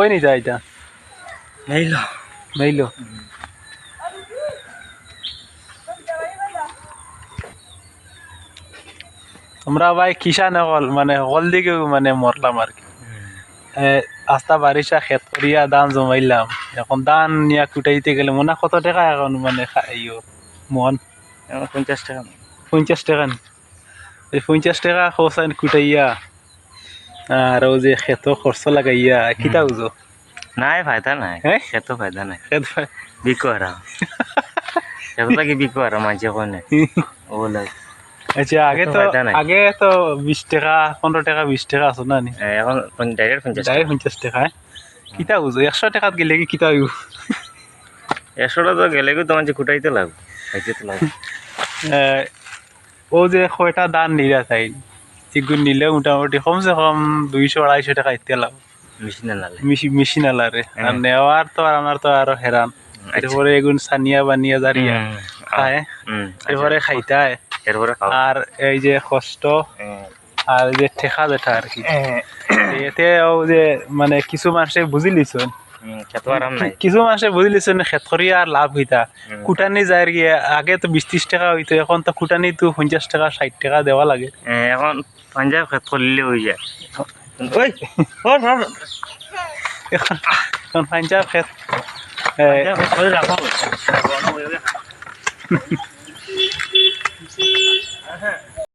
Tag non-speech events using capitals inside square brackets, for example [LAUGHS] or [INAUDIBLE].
কই নি যায় এটা? নেইল মেইলো। আমরা ভাই কিষান হল মানে হল দিকে মানে মরলাম আর কি। আস্তা বারিশা খেত করিয়া ধান জমাইলাম। এখন ধান নিয়া কুটাইতে গেলে মনে কত টাকা এখন মানে খা- ইয়ো মন পঞ্চাশ টাকা। পঞ্চাশ টাকা এই পঞ্চাশ টাকা খরচান কুটাইয়া। আর ও যে খেত খরচ লাগাইয়া কিতা বুঝো নাই ফায়দা নাই? খেত ফায়দা নাই। খেত ভাই- বিকো হারা খেত লাগি বিকো হারা মাঝে কোনে ও লাগে আচ্ছা আগে তো। আগে তো বিশ টাকা পনেরো টাকা বিশ টাকা আছে না নি? এখন ডাইরেক্ট পঞ্চাশ টাকা। ডাইরেক্ট পঞ্চাশ টাকা? কিতা বুঝো একশো টাকাত গেলে কি কিতা হইব? একশোটা তো গেলে তো মাঝে কুটাইতে লাগবে খাইতে তো লাগবে ও যে কয়টা দান নিরা তাই এগুলো নিলে মোটামুটি কমসে কম দুইশো আড়াইশো টাকা ইত্যা লাভ মেশিনে আলারে আর। নেওয়ার তো আর আমার তো আরও হেরান এরপরে এগুন সানিয়া বানিয়া দাঁড়িয়ে খায়। হুম এরপরে খাইতায়। আর এই যে কষ্ট। আর যে ঠেকা যেটা আর কি। এতে ও যে মানে কিছু মানুষে বুঝি লিছুন খেত আরাম নাই। কিছু মানুষে বুঝি লিছে খেত করি আর লাভ হইতা কুটানি যায় গিয়ে আগে তো বিশ ত্রিশ টাকা হইতো এখন তো কুটানি তো পঞ্চাশ টাকা ষাট টাকা দেওয়া লাগে। এখন পঞ্জাব খেত করলে হয়ে যায় এখন এখন খেত রাখো [LAUGHS]